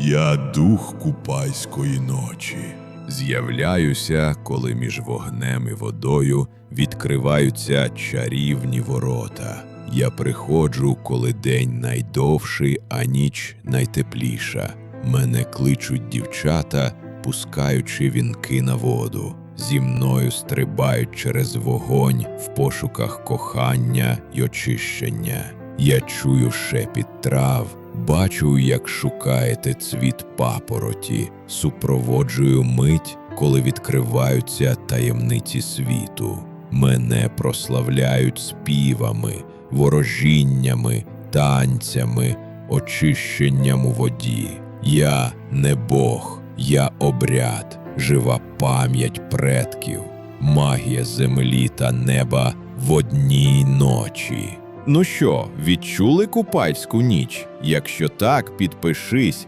Я дух купайської ночі. З'являюся, коли між вогнем і водою відкриваються чарівні ворота. Я приходжу, коли день найдовший, а ніч найтепліша. Мене кличуть дівчата, пускаючи вінки на воду. Зі мною стрибають через вогонь в пошуках кохання й очищення. Я чую шепіт трав, бачу, як шукаєте цвіт папороті, супроводжую мить, коли відкриваються таємниці світу. Мене прославляють співами, ворожіннями, танцями, очищенням у воді. Я не Бог, я обряд, жива пам'ять предків, магія землі та неба в одній ночі. Ну що, відчули купальську ніч? Якщо так, підпишись